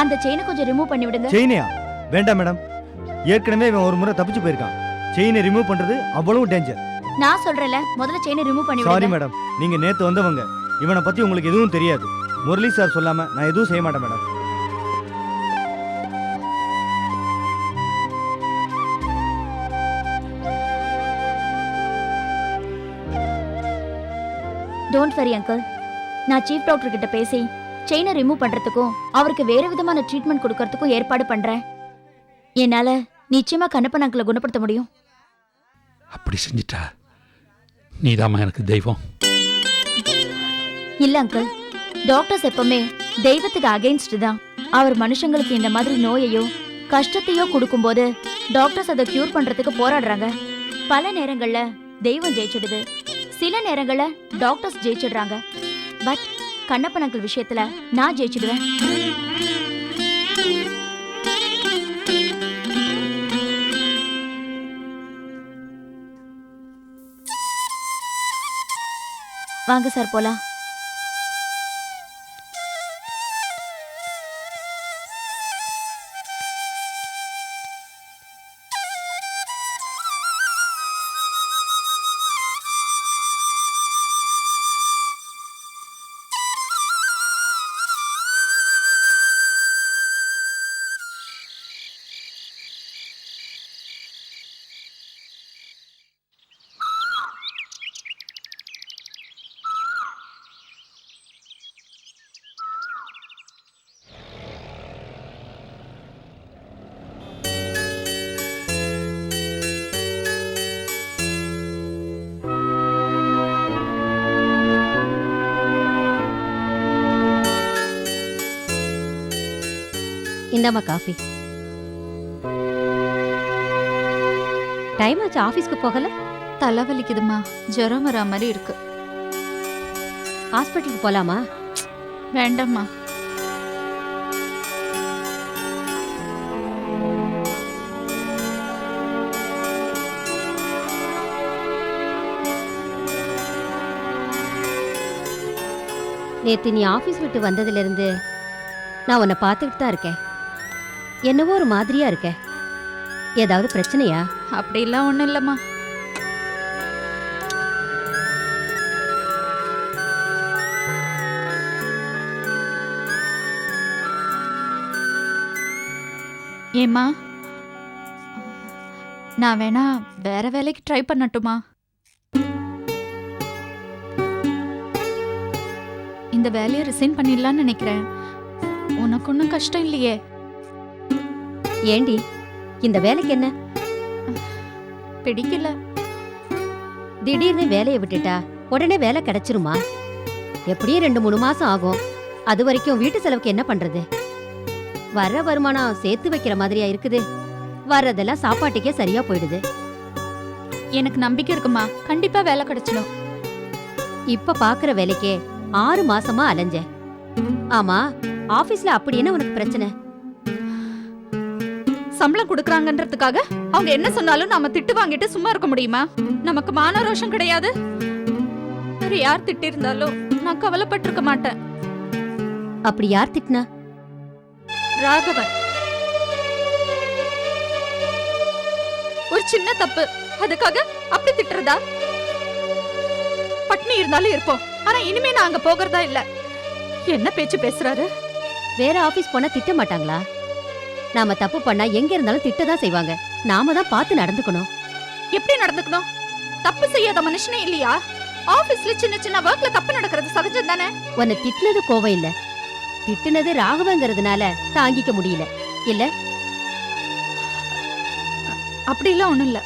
அந்த செயினை கொஞ்சம் ரிமூவ் பண்ணி விடுங்க. செயினையா வேண்டாம் மேடம் ஏற்கனவே இவன் ஒரு முறை தப்பிச்சு போயிருக்கான். செயினை ரிமூவ் பண்றது அவ்வளவு டேஞ்சர் நான் சொல்றேன்ல முதல்ல செயினை ரிமூவ் பண்ணி சாரி விடுங்க. மேடம் நீங்க நேத்து வந்தவங்க. இவனை பத்தி உங்களுக்கு எதுவும் தெரியாது. முரளி சார் சொல்லாம நான் எதுவும் செய்ய மாட்டேன் மேடம் டோன்ட் வரி அங்கிள் நான் சீஃப் டாக்டர் கிட்ட பேசி செயினை ரிமூவ் பண்றதுக்கும் அவருக்கு வேற விதமான ட்ரீட்மெண்ட் கொடுக்கறதுக்கும் ஏற்பாடு பண்றேன். என்னால நிச்சயமா கண்ணப்பன் அங்கிளை குணப்படுத்த முடியும். அப்படி செஞ்சிட்டா நீதாம்மா எனக்கு தெய்வம். இல்ல அங்கிள் டாக்டர்ஸ் எப்பவுமே தெய்வத்துக்கு அகைன்ஸ்ட் தான். அவர் மனுஷங்களுக்கு இந்த மாதிரி நோயையோ கஷ்டத்தையோ கொடுக்கும்போது டாக்டர்ஸ் அதை கியூர் பண்றதுக்கு போராடுறாங்க. பல நேரங்கள்ல தெய்வம் ஜெயிச்சிடுது. சில நேரங்கள்ல டாக்டர்ஸ் ஜெயிச்சிடுறாங்க. பட் கண்ணப்பன் அங்கிள் விஷயத்துல நான் ஜெயிச்சிடுவேன். வாங்க சார் போலாம். இந்தாம்மா காஃபி. டைம் ஆச்சு ஆபீஸ்க்கு போகல? தலைவலிக்குதுமா ஜுரம் வரா மாதிரி இருக்கு. ஹாஸ்பிட்டலுக்கு போலாமா? வேண்டாம்மா. நேத்து நீ ஆபீஸ் விட்டு வந்ததுல இருந்து நான் உன்னை பார்த்துக்கிட்டு தான் இருக்கேன். என்னவோ ஒரு மாதிரியா இருக்க. ஏதாவது பிரச்சனையா? அப்படிலாம் ஒன்றும் இல்லைம்மா. ஏம்மா நான் வேணா வேற வேலைக்கு ட்ரை பண்ணட்டுமா இந்த வேலையை ரிசைன் பண்ணிடலாம்னு நினைக்கிறேன். உனக்கு ஒன்றும் கஷ்டம் இல்லையே. ஏண்டி இந்த வேலைக்கு என்ன? பிடிக்கல. திடீர்னு வேலையை விட்டுட்டா உடனே வேலை கிடைச்சிருமா? எப்படியும் ரெண்டு மூணு மாசம் ஆகும். அது வரைக்கும் வீட்டு செலவுக்கு என்ன பண்றது? வர்ற வருமானம் சேர்த்து வைக்கிற மாதிரியா இருக்குது? வர்றதெல்லாம் சாப்பாட்டுக்கே சரியா போயிடுது. எனக்கு நம்பிக்கை இருக்குமா? கண்டிப்பா வேலை கிடைச்சிடும். இப்ப பாக்குற வேலைக்கே ஆறு மாசமா அலைஞ்சேன் ஆமா ஆபீஸ்ல அப்படி என்ன உனக்கு பிரச்சனை? சம்பளம் கொடுக்கறாங்கன்றதுக்காக அவங்க என்ன சொன்னாலும் நாம திட்டு வாங்கிட்டு சும்மா இருக்க முடியுமா? நமக்கு மான ரோஷம் கிடையாது. வேற யார் திட்டி இருந்தாலும் நான் கவலைப்பட்டிருக்க மாட்டேன். அப்படி யார் திட்டினா? ராகவன். ஒரு சின்ன தப்பு. அதுக்காக அப்படி திட்டுறதா? பட்னி இருந்தாலும் இருப்போம். ஆனா இனிமே நான் அங்க போகிறதா இல்ல. என்ன பேச்சு பேசுறாரு? வேற ஆபீஸ் போனா திட்ட மாட்டாங்களா? நாம தப்பு பண்ணா எங்க இருந்தாலும் திட்ட தான் செய்வாங்க. நாம தான் பார்த்து நடந்துக்கணும். எப்படி நடந்துக்கணும்? தப்பு செய்யாத மனுஷனே இல்லையா? ஆபீஸ்ல சின்ன சின்ன ஒர்க்ல தப்பு நடக்கிறது சகஜம் தானே? உன்னை திட்டினது கோவம் இல்ல. திட்டுனது ராகவங்கிறதுனால தாங்கிக்க முடியல. இல்ல? அப்படிலாம் ஒண்ணும் இல்ல.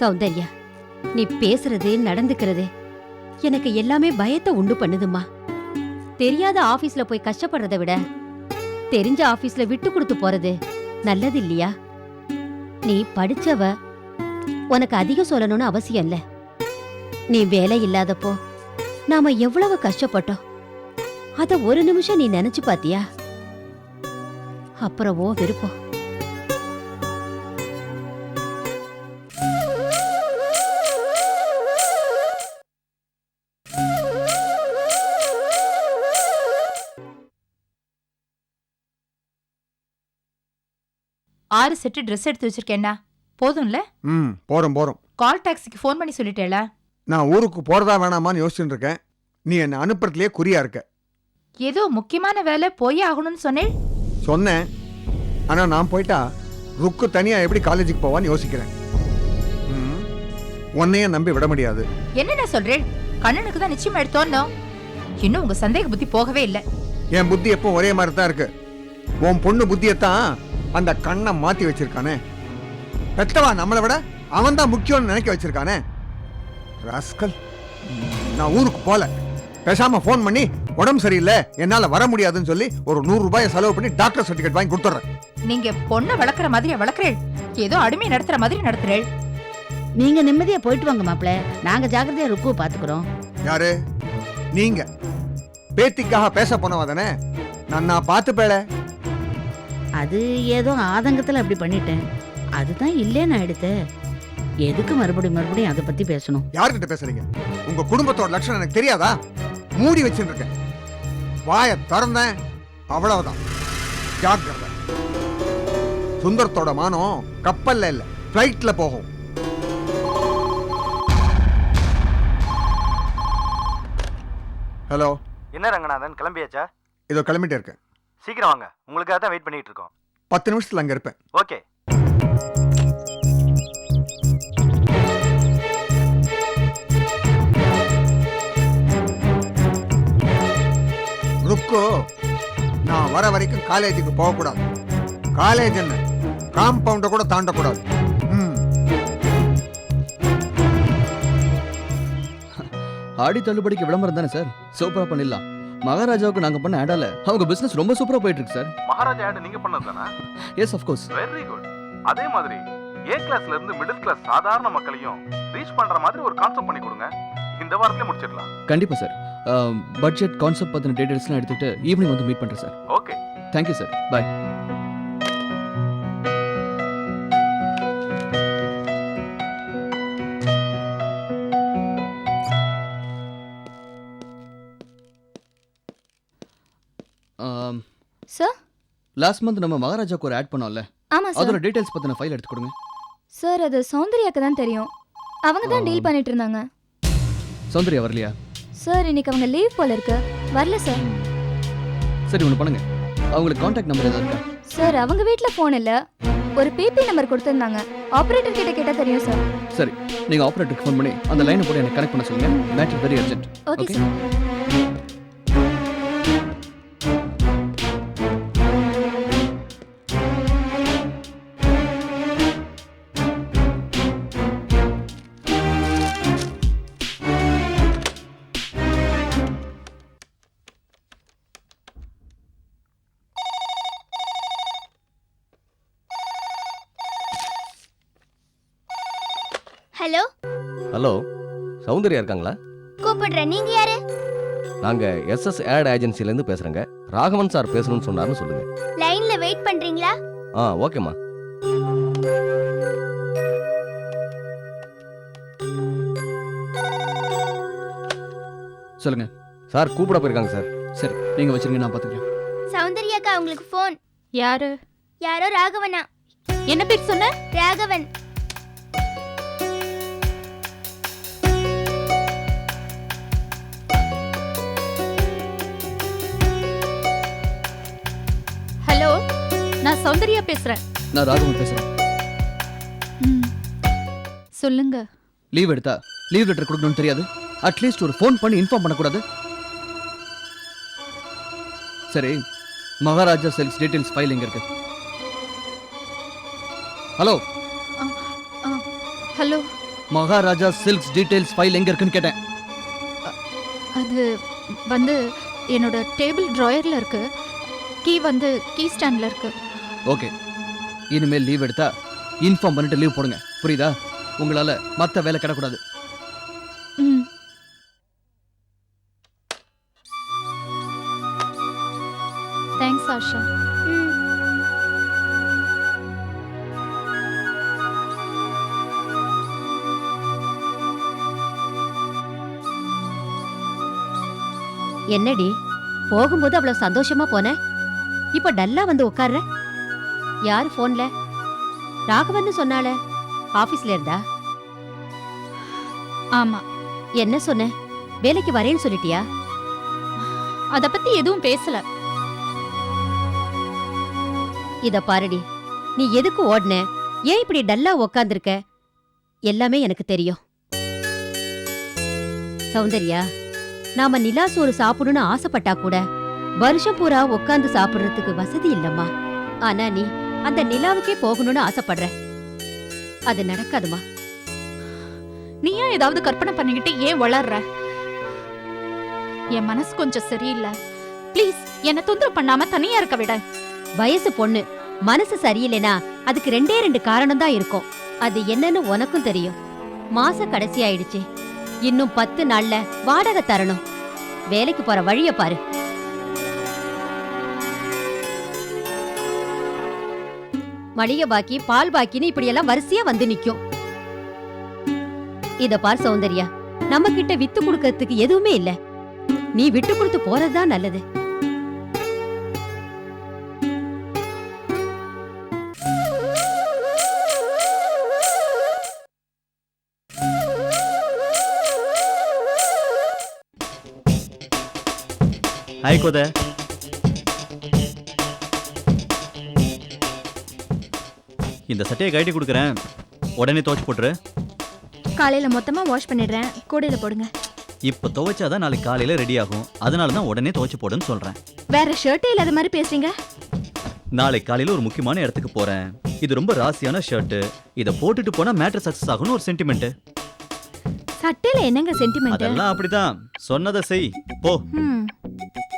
சௌந்தர்யா நீ பேசுறது நடந்துக்கிறது எனக்கு எல்லாமே பயத்தை உண்டு பண்ணுதுமா தெரியாத ஆபீஸ்ல போய் கஷ்டப்படுறதை விட தெரிஞ்ச ஆபீஸ்ல விட்டு கொடுத்து போறது. நல்லது இல்லையா? நீ படிச்சவ உனக்கு அதிகம் சொல்லணும்னு அவசியம் இல்ல. நீ வேலை இல்லாதப்போ நாம எவ்வளவு கஷ்டப்பட்டோம். அத ஒரு நிமிஷம் நீ நினைச்சு பாத்தியா? அப்புறம் ஓ விருப்பம் ஆறு செட்டு ட்ரெஸ் எடுத்து வச்சிருக்கேன்னா போதும்ல? ம் போறோம் போறோம். கால் டாக்ஸிக்கு ஃபோன் பண்ணி சொல்லிட்டேல. நான் ஊருக்கு போறதா வேணாமான்னு யோசிச்சுட்டு இருக்கேன். நீ என்னை அனுப்புறதுலயே குறியா இருக்க. ஏதோ முக்கியமான வேலை போயே ஆகணும்னு சொன்னேன். சொன்னேன். ஆனா நான் போயிட்டா ருக்கு தனியா எப்படி காலேஜுக்கு போவான்னு யோசிக்கிறேன். ம், உன்னையே நம்பி விட முடியாது. என்னென்ன சொல்றேன்? கண்ணனுக்கு தான் நிச்சயம் எடுத்தோன்னோ இன்னும் உங்க சந்தேக புத்தி போகவே இல்லை. என் புத்தி எப்போ ஒரே மாதிரி தான் இருக்கு. உன் பொண்ணு புத்தியத்தான் அந்த கண்ணை மாத்தி வச்சிருக்கானே. பெத்தவா நம்மளை விட அவன் தான் முக்கியம்னு நினைக்க வச்சிருக்கானே. ராஸ்கல் நான் ஊருக்கு போல. பேசாம ஃபோன் பண்ணி உடம்பு சரியில்லை என்னால வர முடியாதுன்னு சொல்லி ஒரு நூறு ரூபாயை செலவு பண்ணி டாக்டர் சர்டிஃபிகேட் வாங்கி கொடுத்துட்றேன். நீங்க பொண்ணை வளர்க்குற மாதிரி வளர்க்குறேள்? ஏதோ அடிமை நடத்துற மாதிரி நடத்துறேள்? நீங்க நிம்மதியா போயிட்டு வாங்க மாப்ள நாங்க ஜாக்கிரதையா ருக்குவை பாத்துக்கிறோம். யாரு? நீங்க. பேத்திக்காக பேச போனவா தானே? நான் நான் பார்த்து பேல அது ஏதோ ஆதங்கத்துல அப்படி பண்ணிட்டேன். அதுதான் இல்லைன்னு நான் எடுத்தேன் எதுக்கு மறுபடியும் மறுபடியும் அதை பத்தி பேசணும்? யார்கிட்ட பேசுறீங்க? உங்க குடும்பத்தோட லட்சணம் எனக்கு தெரியாதா? மூடி வச்சுருக்கேன் வாயை திறந்தேன். அவ்வளவுதான். ஜாக்கிரதை. சுந்தரத்தோட மானம் கப்பல்ல இல்ல பிளைட்ல போகும். ஹலோ என்ன ரங்கநாதன் கிளம்பியாச்சா? இதோ கிளம்பிட்டே இருக்கேன். சீக்கிரம் வாங்க. உங்களுக்காக தான் வெயிட் பண்ணிட்டு இருக்கோம். பத்து நிமிஷத்துல அங்க இருப்பேன். ஓகே ருக்கு நான் வர வரைக்கும் காலேஜுக்கு போகக்கூடாது. காலேஜ் என்ன? காம்பவுண்டை கூட தாண்டக்கூடாது. ம். ஆடி தள்ளுபடிக்கு விளம்பரம் தானே சார்? சூப்பரா பண்ணிடலாம். மகாராஜாவுக்கு நாங்க பண்ண ஆடால அவங்க பிசினஸ் ரொம்ப சூப்பரா போயிட்டு இருக்கு சார் மகாராஜா ஆட் நீங்க பண்ணது தானே? Yes of course very good அதே மாதிரி ஏ கிளாஸ்ல இருந்து மிடில் கிளாஸ் சாதாரண மக்களையும் ரீச் பண்ற மாதிரி ஒரு கான்செப்ட் பண்ணி கொடுங்க. இந்த வாரத்திலே முடிச்சிடலாம். கண்டிப்பா சார் பட்ஜெட் கான்செப்ட் பத்தின டீடைல்ஸ்லாம் எடுத்துட்டு ஈவினிங் வந்து மீட் பண்றேன் sir okay thank you sir bye last month நம்ம மகாராஜாக்கு ஒரு ஆட் பண்ணோம்ல. ஆமா அதோட டீடைல்ஸ் பத்தின ஃபைல் எடுத்து கொடுங்க. சார் அது சௌந்தர்யாக்கு தான் தெரியும். அவங்க தான் டீல் பண்ணிட்டு இருந்தாங்க. சௌந்தர்யா வரலையா? சார் இன்னைக்கு அவங்க லீவ் போல இருக்கு. வரல சார் சரி ஒன்று பண்ணுங்க. அவங்களுக்கு காண்டாக்ட் நம்பர் ஏதாவது இருக்கா? சார் அவங்க வீட்ல ஃபோன் இல்ல. ஒரு பிபி நம்பர் கொடுத்திருந்தாங்க. ஆபரேட்டர் கிட்ட கேட்டா தெரியும் சார் சரி நீங்க ஆபரேட்டருக்கு ஃபோன் பண்ணி அந்த லைனை போட்டு எனக்கு கனெக்ட் பண்ண சொல்லுங்க. Match very urgent okay. Sir hello? Hello Soundarya இருக்காங்களா? கூப்பிடுறேன். நீங்க யாரு? நாங்க எஸ்எஸ் ஆட் ஏஜென்சிலேருந்து பேசுறேங்க. ராகவன் சார் பேசணும்னு சொன்னாருன்னு சொல்லுங்க. லைன்ல வெயிட் பண்றீங்களா? ஆ ஓகேம்மா. சொல்லுங்க. சார் கூப்பிட போயிருக்காங்க சார். சரி நீங்க வச்சிருங்க நான் பாத்துக்கிறேன். சௌந்தர்யாக்கா உங்களுக்கு ஃபோன் யாரு? யாரோ ராகவனா? என்ன பேர் சொன்ன? ராகவன். சௌந்தர்யா பேசுறேன். நான் ராகவன் பேசுறேன். சொல்லுங்க. லீவ் எடுத்தா லீவ் லெட்டர் கொடுக்கணும்னு தெரியாது. அட்லீஸ்ட் ஒரு ஃபோன் பண்ணி இன்ஃபார்ம் பண்ணக்கூடாது. சரி மகாராஜா செல்ஸ் டீடைல்ஸ் ஃபைல் எங்க இருக்கு? Hello hello Maharaja silks details file எங்க இருக்குன்னு கேட்டேன். அது வந்து என்னோட டேபிள் ட்ராயர்ல இருக்கு. கீ வந்து கீ ஸ்டாண்ட்ல இருக்கு. ஓகே. இனிமேல் லீவ் எடுத்தா இன்ஃபார்ம் பண்ணிட்டு லீவ் போடுங்க. புரியுதா? உங்களால மத்த வேலை கிடக்கூடாது. தேங்க்ஸ் ஆஷா. என்னடி? போகும்போது அவ்வளவு சந்தோஷமா போன? இப்ப டல்லா வந்து உட்கார்ற? யார் போன்ல? ராகவன் சொன்னால ஆபீஸ்ல இருந்தா? ஆமா. என்ன சொன்ன? வேலைக்கு வரேன்னு சொல்லிட்டியா? அத பத்தி எதுவும் பேசல. இத பாருடி நீ எதுக்கு ஓடுன? ஏன் இப்படி டல்லா உக்காந்துருக்க? எல்லாமே எனக்கு தெரியும். சௌந்தர்யா நாம நிலா சோறு சாப்பிடணும்னு ஆசைப்பட்டா கூட வருஷம் பூரா உட்காந்து சாப்பிடுறதுக்கு வசதி இல்லம்மா. ஆனா நீ அந்த நிலாவுக்கே போகணும்னு ஆசைப்படுற அது நடக்காதுமா. நீயா ஏதாவது கற்பனை பண்ணிக்கிட்டு ஏன் வளர்ற? என் மனசு கொஞ்சம் சரியில்லை. ப்ளீஸ் என்ன தொந்தரவு பண்ணாம தனியா இருக்க விட. வயசு பொண்ணு. மனசு சரியில்லைனா அதுக்கு ரெண்டே ரெண்டு காரணம் தான் இருக்கும். அது என்னன்னு உனக்கும் தெரியும். மாச கடைசி ஆயிடுச்சு இன்னும் பத்து நாள்ல வாடகை தரணும். வேலைக்கு போற வழிய பாரு. மளிகை பாக்கி பால் பாக்கின்னு இப்படி எல்லாம் வரிசையா வந்து நிக்கும். இத பார் சௌந்தர்யா நம்ம கிட்ட வித்து கொடுக்கறதுக்கு எதுவுமே இல்ல. நீ விட்டு கொடுத்து போறதுதான் நல்லது. ஹாய் கோதை. இந்த சட்டையை கழட்டி கொடுக்குறேன். உடனே துவைச்சு போட்டுரு. காலையில மொத்தமா வாஷ் பண்ணிடுறேன். கூடையில போடுங்க. இப்போ துவைச்சாதான் நாளைக்கு காலையில ரெடி ஆகும். அதனால தான் உடனே துவைச்சு போடுன்னு சொல்றேன். வேற ஷர்ட்டே இல்லாத மாதிரி பேசுறீங்க? நாளைக்கு காலையில ஒரு முக்கியமான இடத்துக்கு போறேன். இது ரொம்ப ராசியான ஷர்ட் இதை போட்டுட்டு போனா மேட்டர் சக்சஸ் ஆகும்னு ஒரு சென்டிமெண்ட் சட்டையில என்னங்க சென்டிமெண்ட் அதெல்லாம் அப்படிதான். சொன்னதை செய். போ.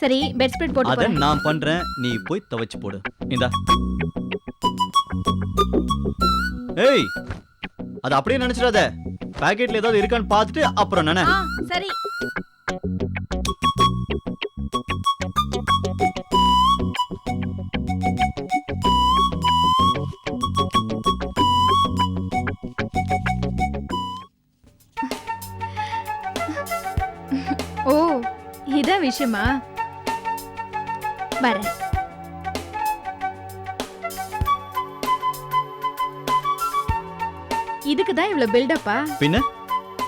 சரி பெட் ஸ்ப்ரெட் போட்டு அத நான் பண்றேன். நீ போய் துவைச்சு போடு. இந்தா. ஏய் அது அப்படியே நினைச்சிடாத. பாக்கெட்ல ஏதாவது இருக்கான்னு பார்த்துட்டு அப்புறம் நினை. ஆ சரி. ஓ இதான் விஷயமா? வரேன். இதுக்கு தான் இவ்வளவு பில்டப்பா பின்ன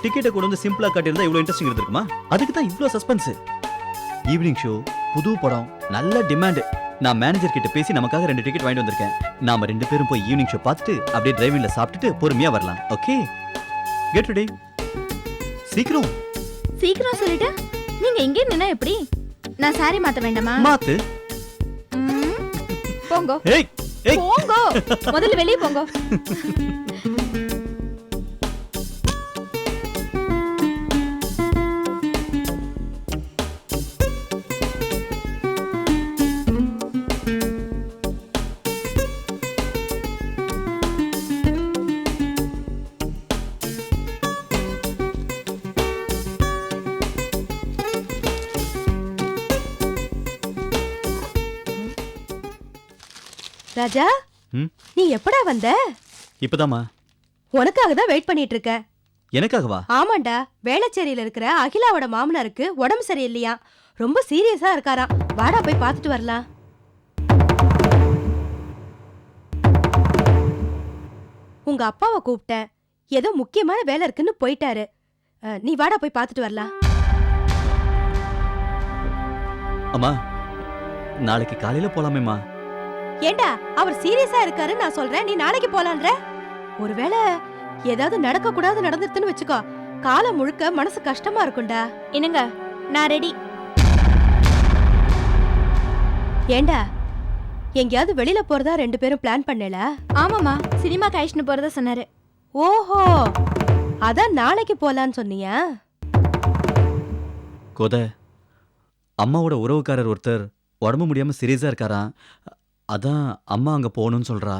டிக்கெட்டை கொண்டு வந்து சிம்பிளா காட்டியிருந்தா இவ்வளவு இன்ட்ரெஸ்டிங் இருந்திருக்குமா? அதுக்கு தான் இவ்வளவு சஸ்பென்ஸ் ஈவினிங் ஷோ புது படம் நல்ல டிமாண்ட் நான் மேனேஜர் கிட்ட பேசி நமக்காக ரெண்டு டிக்கெட் வாங்கிட்டு வந்திருக்கேன். நாம ரெண்டு பேரும் போய் ஈவினிங் ஷோ பார்த்துட்டு அப்படியே டிரைவிங்ல சாப்பிட்டுட்டு பொறுமையா வரலாம். ஓகே கெட் ரெடி சீக்கிரம். சீக்கிரம் சொல்லிட்டு? நீங்க இங்கே நின்னா எப்படி? நான் சாரி மாத்த வேண்டாமா? மாத்து. போங்கோ. ஏய் ஏய். போங்கோ. முதல்ல வெளியே போங்கோ. ராஜா? நீ எப்படா வந்த? இப்பதாம்மா. உனக்காக தான் வெயிட் பண்ணிட்டு இருக்க எனக்காகவா? ஆமாண்டா வேளச்சேரியில இருக்கிற அகிலாவோட மாமனாருக்கு உடம்பு சரியில்லையா? ரொம்ப சீரியஸா இருக்காராம். வாடா போய் பார்த்துட்டு வரலாம். உங்க அப்பாவை கூப்பிட்டேன். ஏதோ முக்கியமான வேலை இருக்குன்னு போயிட்டாரு. நீ வாடா போய் பார்த்துட்டு வரலாம். அம்மா நாளைக்கு காலையில போலாமேம்மா. ஏண்டா அவர் சீரியஸா இருக்காரு நான் சொல்றேன் நீ நாளைக்கு போலான்ற? ஒருவேளை ஏதாவது நடக்க கூடாது நடந்துருதுன்னு வச்சுக்கோ காலம் முழுக்க மனசு கஷ்டமா இருக்கும்டா. என்னங்க நான் ரெடி. ஏண்டா எங்கேயாவது வெளியில போறதா ரெண்டு பேரும் பிளான் பண்ணல? ஆமாமா சினிமா காய்ச்சின்னு போறதா சொன்னாரு. ஓஹோ அதான் நாளைக்கு போலான்னு சொன்னியா. கோத அம்மாவோட உறவுக்காரர் ஒருத்தர் உடம்பு முடியாம சீரியஸா இருக்காராம். அதான் அம்மா அங்க போகணும்னு சொல்றா.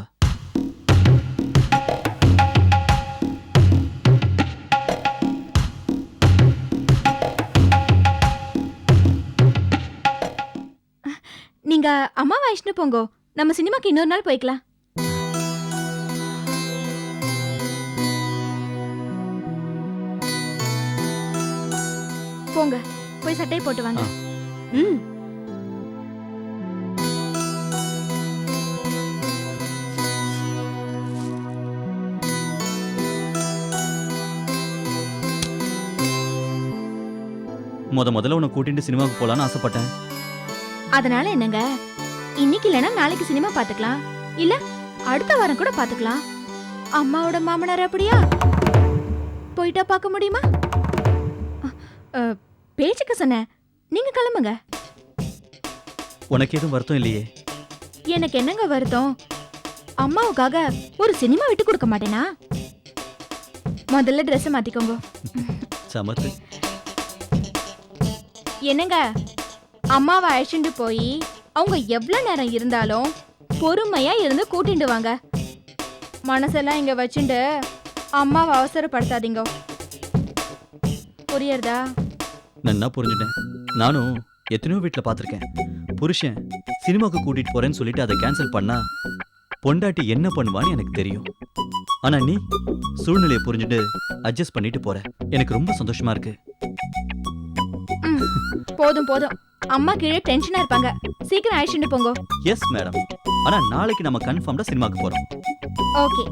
நீங்க அம்மா வைஷ்ணு போங்கோ நம்ம சினிமாக்கு இன்னொரு நாள் போய்க்கலாம். போங்க போய் சட்டை போட்டு வாங்க. ம். முத முதல்ல உன்னை கூட்டிட்டு சினிமாவுக்கு போலான்னு ஆசைப்பட்டேன். அதனால என்னங்க? இன்னைக்கு இல்லைன்னா நாளைக்கு சினிமா பார்த்துக்கலாம். இல்ல அடுத்த வாரம் கூட பார்த்துக்கலாம். அம்மாவோட மாமனார் அப்படியா? போயிட்டா பார்க்க முடியுமா? பேச்சுக்கு சொன்னேன். நீங்க கிளம்புங்க. உனக்கு எதுவும் வருத்தம் இல்லையே? எனக்கு என்னங்க வருத்தம்? அம்மாவுக்காக ஒரு சினிமா விட்டு கொடுக்க மாட்டேனா? முதல்ல ட்ரெஸ் மாத்திக்கோங்க. சமத்து. என்னங்க? அம்மாவை அழைச்சிட்டு போய் அவங்க எவ்வளவு நேரம் இருந்தாலும் பொறுமையா இருந்து கூட்டிட்டு வாங்க. மனசெல்லாம் இங்க வச்சுட்டு அம்மாவை அவசரப்படுத்தாதீங்க. புரியறதா? நான் புரிஞ்சுட்டேன்? நானும் எத்தனையோ வீட்டில் பார்த்துருக்கேன். புருஷன் சினிமாவுக்கு கூட்டிட்டு போறேன்னு சொல்லிட்டு அதை கேன்சல் பண்ணா பொண்டாட்டி என்ன பண்ணுவான்னு எனக்கு தெரியும். ஆனா நீ சூழ்நிலையை புரிஞ்சுட்டு அட்ஜஸ்ட் பண்ணிட்டு போற. எனக்கு ரொம்ப சந்தோஷமா இருக்கு. போதும் போதும். அம்மா கீழே டென்ஷனா இருப்பாங்க. சீக்கிரம் அழைச்சிட்டு போங்க. எஸ் மேடம் ஆனா நாளைக்கு நம்ம கன்ஃபார்ம்டா சினிமாக்கு போறோம். ஓகே